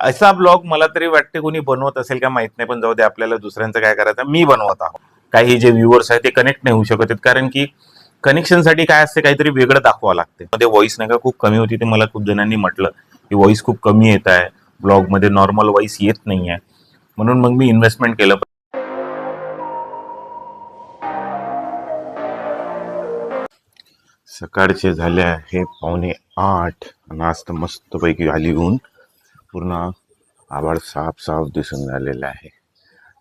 असा ब्लॉग मला तरी वाटते कोणी बनवत असेल का माहीत नाही पण जाऊ दे आपल्याला दुसऱ्यांचं काय करायचं मी बनवत आहो काही जे व्ह्युअर्स आहेत ते कनेक्ट नाही होऊ शकत आहेत कारण की कनेक्शनसाठी काय असते काहीतरी वेगळं दाखवावं लागते. मध्ये व्हॉइस नाही का खूप कमी होती ते मला खूप जणांनी म्हटलं की व्हॉइस खूप कमी येत आहे ब्लॉगमध्ये नॉर्मल व्हॉइस येत नाही आहे. म्हणून मग मी इन्व्हेस्टमेंट केलं. सकाळचे झाले आहे पावणे आठ आणि आज तर मस्तपैकी आली ऊन पूर्ण आभाळ साफ साफ दिसून राहिलेलं आहे.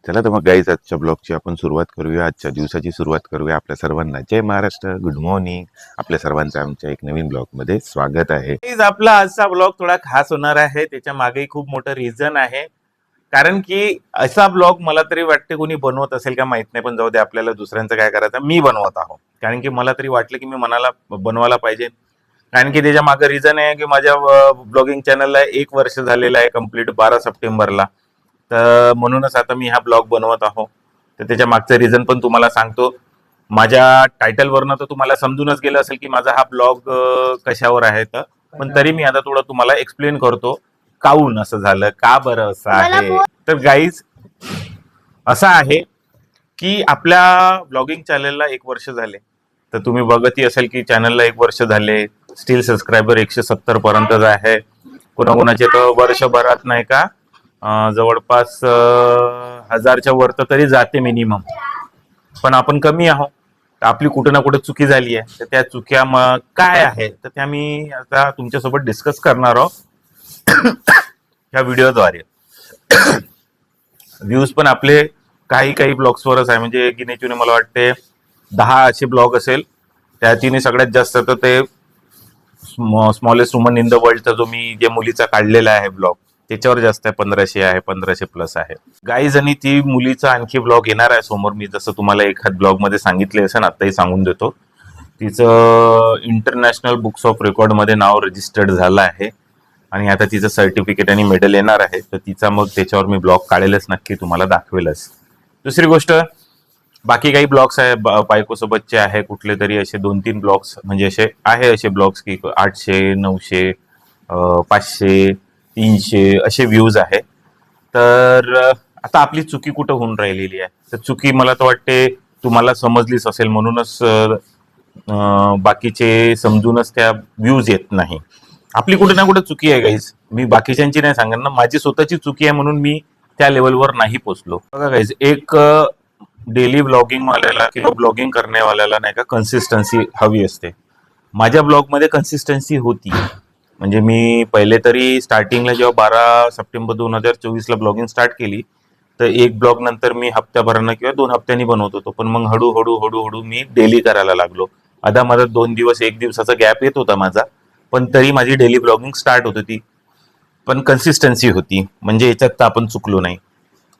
चला तर मग गाईज आजच्या ब्लॉगची आपण सुरुवात करूया. आजच्या दिवसाची सुरुवात करूया. आपल्या सर्वांना जय महाराष्ट्र. गुड मॉर्निंग आपल्या सर्वांचं आमच्या एक नवीन ब्लॉगमध्ये स्वागत आहे. Guys, आपला आजचा ब्लॉग थोडा खास होणार आहे. त्याच्या मागेही खूप मोठं रिझन आहे. कारण की असा ब्लॉग मला तरी वाटते कोणी बनवत असेल का माहीत नाही. पण जाऊ दे आपल्याला दुसऱ्यांचं काय करायचं मी बनवत आहो. कारण की मला तरी वाटलं की मी मनाला बनवायला पाहिजे. कारण की त्याच्यामागे रिझन आहे की माझ्या ब्लॉगिंग चॅनलला एक वर्ष झालेलं आहे कंप्लीट बारा सप्टेंबरला. तर म्हणूनच आता मी हा ब्लॉग बनवत आहो. तर त्याच्या मागचं रिझन पण तुम्हाला सांगतो. माझ्या टायटलवरनं तर तुम्हाला समजूनच गेलं असेल की माझा हा ब्लॉग कशावर आहे तर. पण तरी मी आता थोडं तुम्हाला एक्सप्लेन करतो. काऊन असं झालं? का बरं असं आहे? तर गाईज असं आहे की आपल्या ब्लॉगिंग चॅनलला एक वर्ष झाले. तर तुम्ही बघतही असेल की चॅनलला एक वर्ष झाले. स्टील सबस्क्रायबर एकशे सत्तर पर्यंतच आहे. कोणाकोणाचे तर वर्षभरात नाही का? जवळपास हजारच्या वर तर तरी जाते मिनिमम पण आपण कमी आहोत. तर आपली कुठं ना कुठे चुकी झाली आहे. तर त्या चुक्या मग काय आहे? तर त्या मी आता तुमच्यासोबत डिस्कस करणार आहोत. ह्या व्हिडिओद्वारे. व्ह्यूज पण आपले काही काही ब्लॉग्सवरच आहे. म्हणजे गिनेचुने मला वाटते दहा असे ब्लॉग असेल. त्यातीने सगळ्यात जास्त तर ते स्मॉलेस्ट वुमन इन द वर्ल्डचा जो मी जे मुलीचा काढलेला आहे ब्लॉग त्याच्यावर जास्त आहे पंधराशे आहे पंधराशे प्लस आहे. गाईज आणि ती मुलीचा आणखी ब्लॉग येणार आहे समोर. मी जसं तुम्हाला एखाद ब्लॉगमध्ये सांगितले असेल आताही सांगून देतो. तिचं इंटरनॅशनल बुक्स ऑफ रेकॉर्डमध्ये नाव रजिस्टर्ड झालं आहे. आणि आता तिचं सर्टिफिकेट आणि मेडल येणार आहे. तर तिचा मग त्याच्यावर मी ब्लॉग काढेलच नक्की तुम्हाला दाखवेलच. दुसरी गोष्ट बाकी काही ब्लॉग्स आहे ब- बायकोसोबतचे आहे कुठले तरी असे दोन तीन ब्लॉग्स म्हणजे असे आहे असे ब्लॉग्स की आठशे नऊशे पाचशे तीनशे असे व्ह्यूज आहे. तर आता आपली चुकी कुठं होऊन राहिलेली आहे? तर चुकी मला तर वाटते तुम्हाला समजलीच असेल म्हणूनच बाकीचे समजूनच त्या व्ह्यूज येत नाही. आपली कुठे ना कुठे चुकी आहे गाईज मी बाकीच्यांची नाही सांगणार ना माझी स्वतःची चुकी आहे म्हणून मी त्या लेवलवर नाही पोचलो. बघा गाईज एक डेली ब्लॉगिंग वाल्याला किंवा ब्लॉगिंग करण्यावाल्याला नाही का कन्सिस्टन्सी हवी असते. माझ्या ब्लॉगमध्ये कन्सिस्टन्सी होती. म्हणजे मी पहिले तरी स्टार्टिंगला जेव्हा बारा सप्टेंबर दोन हजार चोवीसला ब्लॉगिंग स्टार्ट केली तर एक ब्लॉग नंतर मी हप्त्याभरानं किंवा दोन हप्त्यांनी बनवत होतो. पण मग हळूहळू हळूहळू मी डेली करायला लागलो. आता माझा दोन दिवस एक दिवसाचा गॅप येत होता माझा पण तरी माझी डेली ब्लॉगिंग स्टार्ट होत होती. पण कन्सिस्टन्सी होती. म्हणजे याच्यात तर आपण चुकलो नाही.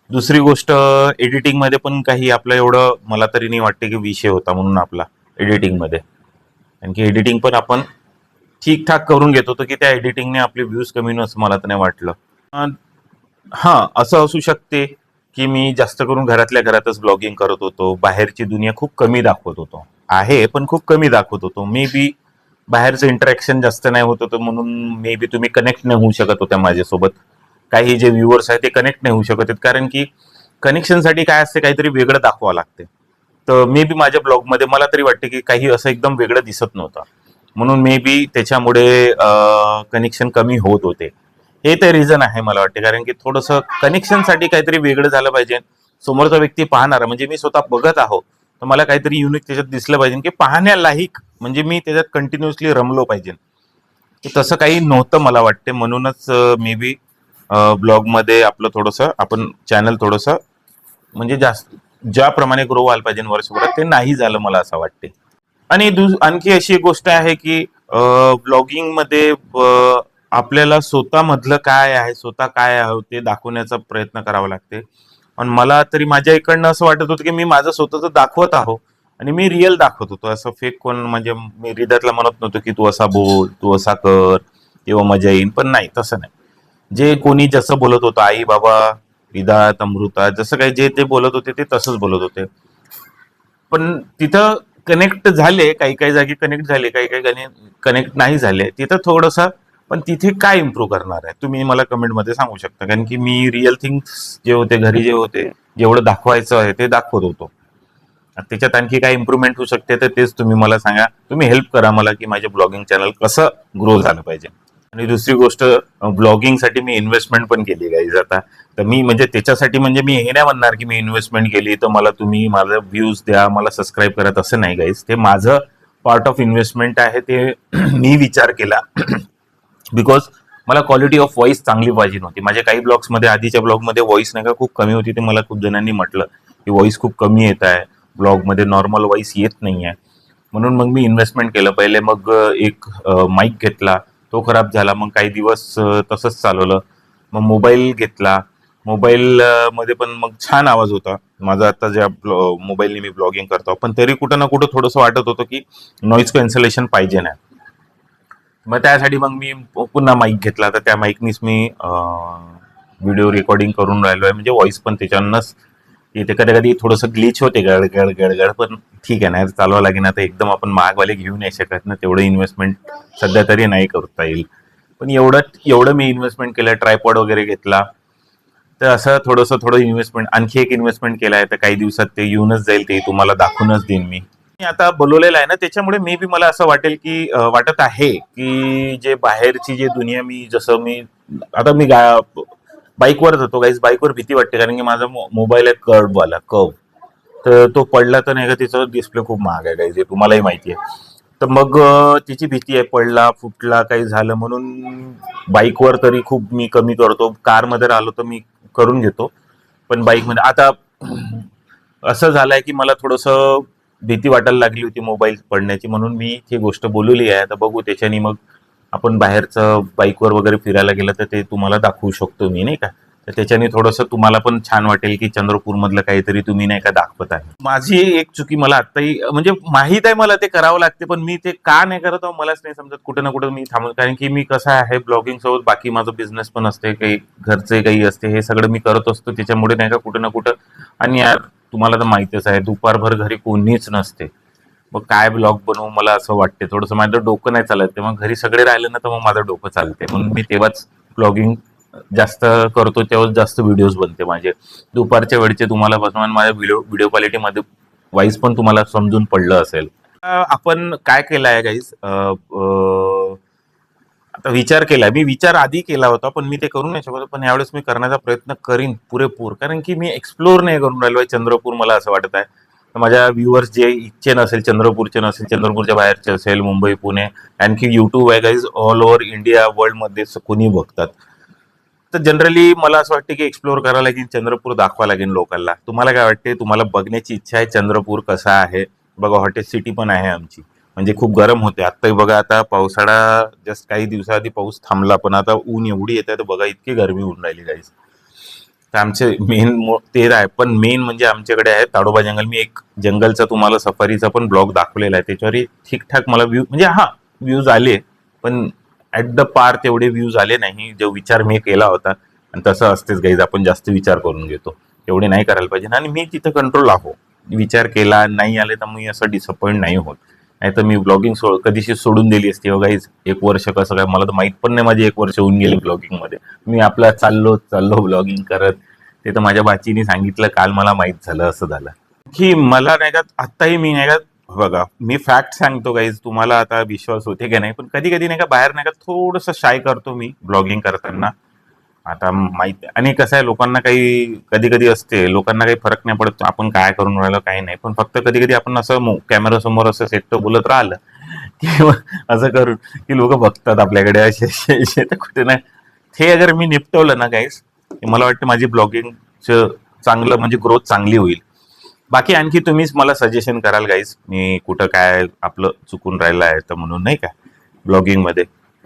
दुसरी गोष्ट एडिटिंगमध्ये पण काही आपलं एवढं मला तरी नाही वाटते की विषय होता म्हणून आपला एडिटिंगमध्ये कारण की एडिटिंग पण आपण ठीकठाक करून घेत होतो की त्या एडिटिंगने आपले व्ह्यूज कमी नसं मला तर नाही वाटलं. हां हा असं असू शकते की मी जास्त करून घरातल्या घरातच ब्लॉगिंग करत होतो. बाहेरची दुनिया खूप कमी दाखवत होतो. आहे पण खूप कमी दाखवत होतो. मे बी बाहेरचं इंटरॅक्शन जास्त नाही होत होतं म्हणून मे बी तुम्ही कनेक्ट नाही होऊ शकत होत्या माझ्यासोबत. काही जे व्ह्युअर्स आहेत ते कनेक्ट नाही होऊ शकत आहेत. कारण की कनेक्शनसाठी काय असते काहीतरी वेगळं दाखवावं लागते. तर मे बी माझ्या ब्लॉगमध्ये मला तरी वाटते की काही असं एकदम वेगळं दिसत नव्हतं. म्हणून मे बी त्याच्यामुळे कनेक्शन कमी होत होते. हे ते रिझन आहे मला वाटते. कारण की थोडंसं कनेक्शनसाठी काहीतरी वेगळं झालं पाहिजे. समोरचा व्यक्ती पाहणार म्हणजे मी स्वतः बघत आहो तर मला काहीतरी युनिक त्याच्यात दिसलं पाहिजे. की पाहण्यालायक म्हणजे मी त्याच्यात कंटिन्युअसली रमलो पाहिजे. तसं काही नव्हतं मला वाटते. म्हणूनच मे बी ब्लॉगमध्ये आपलं थोडंसं आपण चॅनल थोडंसं म्हणजे जास्त ज्याप्रमाणे ग्रो व्हायला पाहिजे वर्षभरात ते नाही झालं मला असं वाटते. आणि आणखी अशी एक गोष्ट आहे की ब्लॉगिंगमध्ये आपल्याला आपल्याला स्वतःमधलं काय आहे स्वतः काय आहे ते दाखवण्याचा प्रयत्न करावा लागते. आणि मला तरी माझ्या इकडनं असं वाटत होतं की मी माझं स्वतःच दाखवत आहो आणि मी रिअल दाखवत होतो. असं फेक कोण म्हणजे मी हृदयातला म्हणत नव्हतो की तू असा बोल तू असा कर तेव्हा मजा येईल पण नाही तसं नाही. जे कोणी जसं बोलत होतं आई बाबा विदात अमृता जसं काही जे ते बोलत होते ते तसंच बोलत होते. पण तिथं कनेक्ट झाले काही काही जागी कनेक्ट झाले काही काही कनेक्ट नाही झाले. तिथं थोडंसं पण तिथे काय इम्प्रूव्ह करणार आहे? तुम्ही मला कमेंटमध्ये सांगू शकता. कारण की मी रिअल थिंग्स जे होते घरी जे होते जेवढं दाखवायचं आहे ते दाखवत होतो. त्याच्यात आणखी काय इम्प्रूव्हमेंट होऊ शकते तर तेच तुम्ही मला सांगा. तुम्ही हेल्प करा मला की माझे ब्लॉगिंग चॅनल कसं ग्रो झालं पाहिजे. आणि दुसरी गोष्ट ब्लॉगिंगसाठी मी इन्व्हेस्टमेंट पण केली गाईज आता तर मी म्हणजे त्याच्यासाठी म्हणजे मी हे नाही म्हणणार की मी इन्व्हेस्टमेंट केली तर मला तुम्ही माझं व्ह्यूज द्या मला सबस्क्राईब करा असं नाही गाईज ते माझं पार्ट ऑफ इन्व्हेस्टमेंट आहे ते मी विचार केला. बिकॉज मला क्वालिटी ऑफ व्हॉइस चांगली पाहिजे नव्हती. माझ्या काही ब्लॉग्समध्ये आधीच्या ब्लॉगमध्ये व्हॉइस नाही का खूप कमी होती ते मला खूप जणांनी म्हटलं की व्हॉइस खूप कमी येत आहे. ब्लॉगमध्ये नॉर्मल व्हॉइस येत नाही आहे म्हणून मग मी इन्व्हेस्टमेंट केलं. पहिले मग एक माईक घेतला. तो खराब झाला मग काही दिवस तसंच चालवलं. मग मोबाईल घेतला. मोबाईल मध्ये पण मग छान आवाज होता. माझा आता ज्या मोबाईलने मी ब्लॉगिंग करतो. पण तरी कुठं ना कुठं थोडंसं वाटत होतं की नॉईज कॅन्सलेशन पाहिजे नाही मग त्यासाठी मग मी पुन्हा माईक घेतला. तर त्या माईकनीच मी व्हिडिओ रेकॉर्डिंग करून राहिलो आहे. म्हणजे व्हॉइस पण त्याच्यानंच इथे कधी कधी थोडंसं ग्लिच होते गडगड गडगड पण ठीक आहे ना चालवा लागेल. आता एकदम आपण महागवाले घेऊ नाही शकत ना तेवढं इन्व्हेस्टमेंट सध्या तरी नाही करता येईल. पण एवढं एवढं मी इन्व्हेस्टमेंट केलं ट्रायपॉड वगैरे घेतला तर असं थोडंसं थोडं इन्व्हेस्टमेंट आणखी एक इन्व्हेस्टमेंट केलं आहे तर काही दिवसात ते येऊनच जाईल ते तुम्हाला दाखवूनच देईन मी. आता बोलवलेलं आहे ना त्याच्यामुळे मे बी मला असं वाटेल की वाटत आहे की जे बाहेरची जे दुनिया मी जसं मी आता मी गा बाईकवर जातो गाईज बाईकवर भीती वाटते कारण की माझा मोबाईल आहे कर्ववाला कर्व तर तो पडला तर नाही का तिचा डिस्प्ले खूप महाग आहे गाईज हे तुम्हालाही माहिती आहे. तर मग तिची भीती आहे पडला फुटला काही झालं म्हणून बाईकवर तरी खूप मी कमी करतो. कारमध्ये राहिलो तर मी करून घेतो. पण बाईकमध्ये आता असं झालंय की मला थोडंसं भीती वाटायला लागली होती मोबाईल पडण्याची म्हणून मी ही गोष्ट बोलवली आहे. आता बघू त्याच्यानी मग आपण बाहेरचं बाईकवर वगैरे फिरायला गेलं तर ते तुम्हाला दाखवू शकतो मी नाही का? तर त्याच्याने थोडंसं तुम्हाला पण छान वाटेल की चंद्रपूर मधलं काहीतरी तुम्ही नाही का दाखवत आहे. माझी एक चुकी मला आत्ताही म्हणजे माहीत आहे मला ते करावं लागते पण मी ते का नाही करत मलाच नाही समजत. कुठं ना कुठं मी थांबत कारण की मी कसं आहे ब्लॉगिंग सोबत बाकी माझं बिझनेस पण असते काही घरचे काही असते हे सगळं मी करत असतो. त्याच्यामुळे नाही का कुठं ना कुठं आणि यार तुम्हाला तर माहितीच आहे दुपारभर घरी कोणीच नसते. मग काय ब्लॉग बनवू मला असं वाटते थोडंसं माझं डोकं नाही चालत. तेव्हा मग घरी सगळे राहिले ना तर मग माझं डोकं चालते म्हणून मी तेव्हाच ब्लॉगिंग जास्त करतो तेव्हाच जास्त व्हिडिओज बनते माझे. दुपारच्या वेळचे तुम्हाला बसून माझ्या व्हिडिओ व्हिडिओ क्वालिटीमध्ये वाईज पण तुम्हाला समजून पडलं असेल. आपण काय केलं आहे गाईज आता विचार केला. मी विचार आधी केला होता पण मी ते करू नाही शकत पण यावेळेस मी करण्याचा प्रयत्न करीन पुरेपूर. कारण की मी एक्सप्लोर नाही करून राहिलो आहे. चंद्रपूर मला असं वाटत आहे. माझ्या व्ह्युअर्स जे इच्छे नसेल चंद्रपूरचे नसेल चंद्रपूरच्या बाहेरचे असेल मुंबई पुणे आणखी युट्यूब आहे गाईज ऑल ओव्हर इंडिया वर्ल्डमध्ये कोणी बघतात. तर जनरली मला असं वाटतं की एक्सप्लोअर करावं लागेल चंद्रपूर दाखवा लागेल लोकांना. तुम्हाला काय वाटते? तुम्हाला बघण्याची इच्छा आहे चंद्रपूर कसा आहे? बघा हॉटेल सिटी पण आहे आमची. म्हणजे खूप गरम होते. आत्ताही बघा आता पावसाळा जस्ट काही दिवसाआधी पाऊस थांबला पण आता ऊन एवढी येत आहे तर बघा इतकी गरमी होऊन राहिली गाईज तर आमचे मेन ते आहे पण मेन म्हणजे आमच्याकडे आहे ताडोबा जंगल. मी एक जंगलचा तुम्हाला सफारीचा पण ब्लॉग दाखवलेला आहे. त्याच्यावरही ठीकठाक मला व्ह्यू म्हणजे हा व्ह्यूज आले पण ॲट द पार तेवढे व्ह्यूज आले नाही. जो विचार मी केला होता आणि तसं असतेच गाईज आपण जास्त विचार करून घेतो. एवढे नाही करायला पाहिजे. आणि मी तिथं कंट्रोल आहो. विचार केला नाही आले तर मी असं डिसअपॉइंट नाही होत. नाही तर मी ब्लॉगिंग सो कधीशी सोडून दिली असती. हो गाईज एक वर्ष कसं काय मला तर माहीत पण नाही माझे एक वर्ष होऊन गेले ब्लॉगिंगमध्ये मी आपला चाललो चाललो ब्लॉगिंग करत. ते तर माझ्या बाचीने सांगितलं काल मला माहीत झालं असं झालं. की मला नाही का आत्ताही मी नाही का बघा मी फॅक्ट सांगतो गाईज तुम्हाला आता विश्वास होते की नाही पण कधी कधी नाही का बाहेर नाही का थोडंसं शाय करतो मी ब्लॉगिंग करताना. आता माहीत आणि कसं आहे लोकांना काही कधी कधी असते लोकांना काही फरक नाही पडत आपण काय करून राहिलो काही नाही. पण फक्त कधी कधी आपण असं कॅमेरा समोर असं सेट बोलत राहिलं की असं करून की लोक बघतात आपल्याकडे असे असे तर कुठे नाही हे अगर मी निपटवलं ना गाईस मला वाटतं माझी ब्लॉगिंगचं चांगलं म्हणजे ग्रोथ चांगली होईल. बाकी आणखी तुम्हीच मला सजेशन कराल काहीच मी कुठं काय आपलं चुकून राहिलं आहे तर म्हणून नाही का? ब्लॉगिंगमध्ये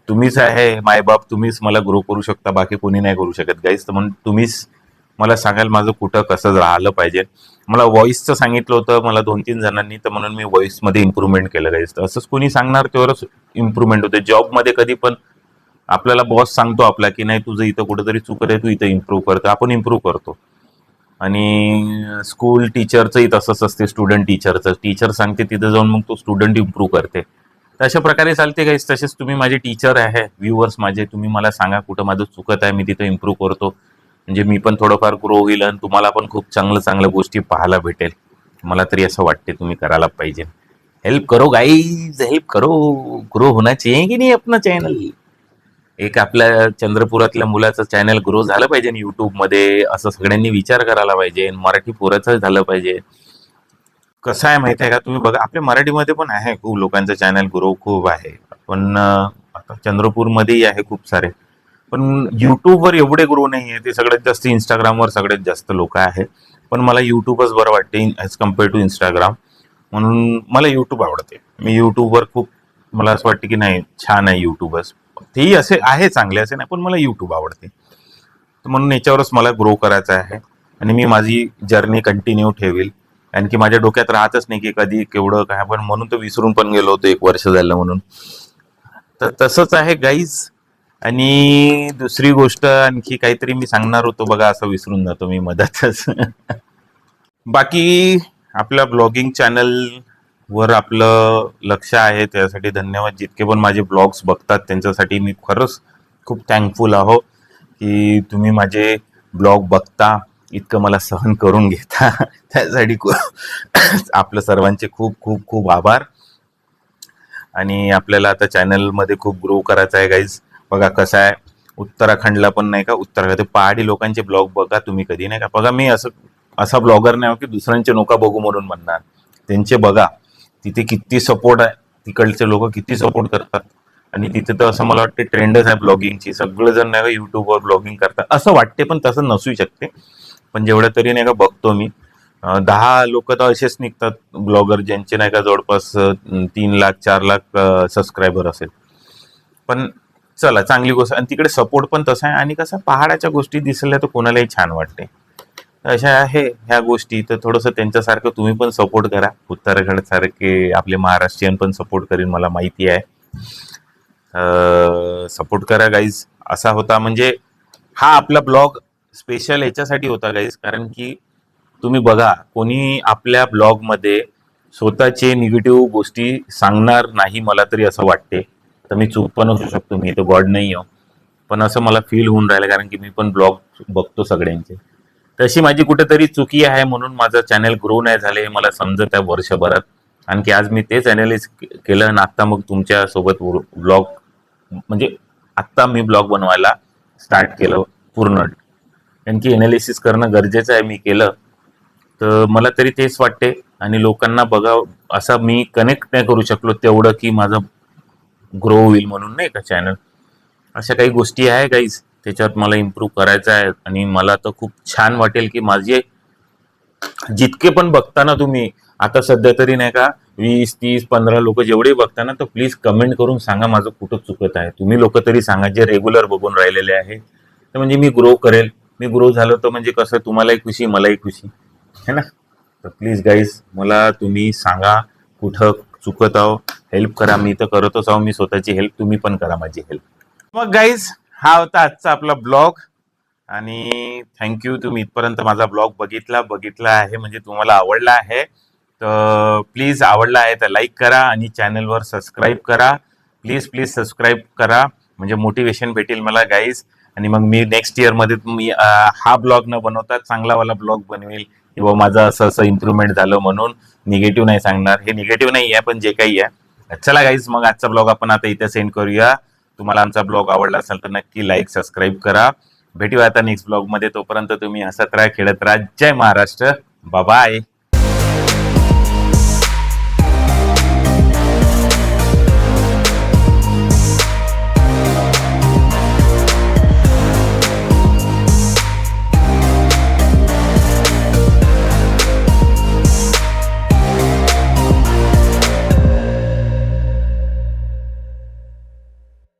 तुम्हीच आहे मायबाप तुम्हीच मला ग्रो करू शकता बाकी कोणी नाही करू शकत. गाईस तर म्हणून तुम्हीच मला सांगाल माझं कुठं कसं राहिलं पाहिजे. मला व्हॉइसचं सांगितलं होतं मला दोन तीन जणांनी तर म्हणून मी व्हॉइसमध्ये इम्प्रूव्हमेंट केलं गाईस. तर असंच कोणी सांगणार तेवढंच इम्प्रूव्हमेंट होते. जॉबमध्ये कधी पण आपल्याला बॉस सांगतो आपला की नाही तुझं इथं कुठंतरी चुकत आहे तू इथं इम्प्रूव्ह करतो आपण इम्प्रूव्ह करतो. आणि स्कूल टीचरचंही तसंच असते स्टुडंट टीचरचं टीचर सांगते तिथे जाऊन मग तो स्टुडंट इम्प्रूव्ह करते. अशा प्रकारे चालते गाईस तसेच तुम्ही माझे टीचर आहे व्ह्युअर्स माझे तुम्ही मला सांगा कुठं माझं चुकत आहे मी तिथं इम्प्रूव्ह करतो. म्हणजे मी पण थोडंफार ग्रो होईल आणि तुम्हाला पण खूप चांगलं चांगल्या गोष्टी पाहायला भेटेल. मला तरी असं वाटते तुम्ही करायला पाहिजे. हेल्प करो गाईज हेल्प करो. ग्रो होना चाहिए की नाही आपलं चॅनल एक आपल्या चंद्रपुरातल्या मुलाचं चॅनल ग्रो झालं पाहिजे यूट्यूबमध्ये असं सगळ्यांनी विचार करायला पाहिजे. मराठी पोराचं झालं पाहिजे. कसं आहे माहिती आहे का? तुम्ही बघा आपल्या मराठीमध्ये पण आहे. खूप लोकांचं चॅनल ग्रो खूप आहे. पण आता चंद्रपूरमध्येही आहे खूप सारे. पण युट्यूबवर एवढे ग्रो नाही आहे. ते सगळ्यात जास्त इंस्टाग्रामवर सगळ्यात जास्त लोक आहे पण मला युट्यूबच बरं वाटते ॲज कंपेअर टू इंस्टाग्राम म्हणून मला यूट्यूब आवडते. मी यूट्यूबवर खूप मला असं वाटतं की नाही छान आहे यूट्यूबच तेही असे आहे चांगले असे नाही पण मला यूट्यूब आवडते. तर म्हणून याच्यावरच मला ग्रो करायचं आहे. आणि मी माझी जर्नी कंटिन्यू ठेवेल. आणखी माझ्या डोक्यात राहतच नाही की कधी केवढं काय. पण म्हणून तर विसरून पण गेलो होतो एक वर्ष झालं म्हणून. तर तसंच आहे गाईज आणि दुसरी गोष्ट आणखी काहीतरी मी सांगणार होतो बघा असं विसरून जातो मी मधातच. बाकी आपल्या ब्लॉगिंग चॅनल वर आपलं लक्ष आहे त्यासाठी धन्यवाद. जितके पण माझे ब्लॉग्स बघतात त्यांच्यासाठी मी खरंच खूप थँकफुल आहो की तुम्ही माझे ब्लॉग बघता. इतकं मला सहन करून घेता. त्यासाठी आपलं सर्वांचे खूप खूप खूप आभार. आणि आपल्याला आता चॅनलमध्ये खूप ग्रो करायचं आहे गाईज बघा कसं आहे. उत्तराखंडला पण नाही का? उत्तराखंड पहाडी लोकांचे ब्लॉग बघा. तुम्ही कधी नाही का? बघा मी असं असा ब्लॉगर नाही हो की दुसऱ्यांचे नोका बघू म्हणून म्हणणार. त्यांचे बघा. तिथे किती सपोर्ट आहे. तिकडचे लोक किती सपोर्ट करतात. आणि तिथे तर असं मला वाटते ट्रेंडच आहे ब्लॉगिंगची सगळेजण नाही का युट्यूबवर ब्लॉगिंग करतात. असं वाटते पण तसं नसू शकते. पण जेवढं तरी नाही का बघतो मी दहा लोक तर असेच निघतात ब्लॉगर ज्यांचे नाही का जवळपास तीन लाख चार लाख सबस्क्रायबर असेल. पण चला चांगली गोष्ट आणि तिकडे सपोर्ट पण तसा आहे. आणि कसं पहाडाच्या गोष्टी दिसल्या तर कोणालाही छान वाटते. अशा आहे ह्या गोष्टी. तर थोडंसं त्यांच्यासारखं तुम्ही पण सपोर्ट करा. उत्तराखंडसारखे आपले महाराष्ट्रीयन पण सपोर्ट करीन मला माहिती आहे. सपोर्ट करा गाईज असा होता. म्हणजे हा आपला ब्लॉग स्पेशल याच्यासाठी होता गाईज कारण की तुम्ही बघा कोणी आपल्या ब्लॉगमध्ये स्वतःचे निगेटिव्ह गोष्टी सांगणार नाही मला तरी असं वाटते. तर मी चूक पण असू शकतो मी तर गॉड नाही हो पण असं मला फील होऊन राहिलं कारण की मी पण ब्लॉग बघतो सगळ्यांचे. तशी माझी कुठेतरी चुकी आहे म्हणून माझं चॅनल ग्रो नाही झाले हे मला समजत आहे वर्षभरात. आणखी आज मी तेच अनालिस केलं आणि आत्ता मग तुमच्यासोबत ब्लॉग म्हणजे आत्ता मी ब्लॉग बनवायला स्टार्ट केलं पूर्ण. कारण की एनालिसिस करणं गरजेचं आहे मी केलं. तर मला तरी तेच वाटते आणि लोकांना बघा असा मी कनेक्ट नाही करू शकलो तेवढं की माझं ग्रो होईल म्हणून नाही का चॅनल अशा काही गोष्टी आहे काहीच त्याच्यात मला इम्प्रूव्ह करायचं आहे आणि मला तर खूप छान वाटेल की माझे जितके पण बघताना तुम्ही आता सध्या तरी नाही का वीस तीस पंधरा लोक जेवढे बघता ना तर प्लीज कमेंट करून सांगा माझं कुठं चुकत आहे. तुम्ही लोक तरी सांगा जे रेग्युलर बघून राहिलेले आहे तर म्हणजे मी ग्रो करेल. मी ग्रो झालो तर म्हणजे कसं तुम्हालाही खुशी मलाही खुशी. है ना? तर प्लीज गाईज मला तुम्ही सांगा कुठं चुकत आहो. हेल्प करा मी तर करतच आहो. मी स्वतःची हेल्प तुम्ही पण करा माझी हेल्प मग गाईज हा होता आजचा आपला ब्लॉग आणि थँक्यू तुम्ही इथपर्यंत माझा ब्लॉग बघितला. बघितला आहे म्हणजे तुम्हाला आवडला आहे. तर प्लीज आवडला आहे तर लाईक करा आणि चॅनलवर सबस्क्राईब करा. प्लीज प्लीज सबस्क्राईब करा. म्हणजे मोटिवेशन भेटेल मला गाईज आणि मग मी नेक्स्ट इयरमध्ये मी हा ब्लॉग न बनवता चांगलावाला ब्लॉग बनवेल. किंवा माझं असं असं इम्प्रुव्हमेंट झालं म्हणून निगेटिव्ह नाही सांगणार. हे निगेटिव्ह नाही आहे पण जे काही आहे. चला गाईज मग आजचा ब्लॉग आपण आता इथे सेंड करूया. तुम्हाला आमचा ब्लॉग आवडला असेल तर नक्की लाईक सबस्क्राईब करा. भेटूया आता नेक्स्ट ब्लॉगमध्ये तोपर्यंत तुम्ही हसत राहा खेळत राहा. जय महाराष्ट्र. बाय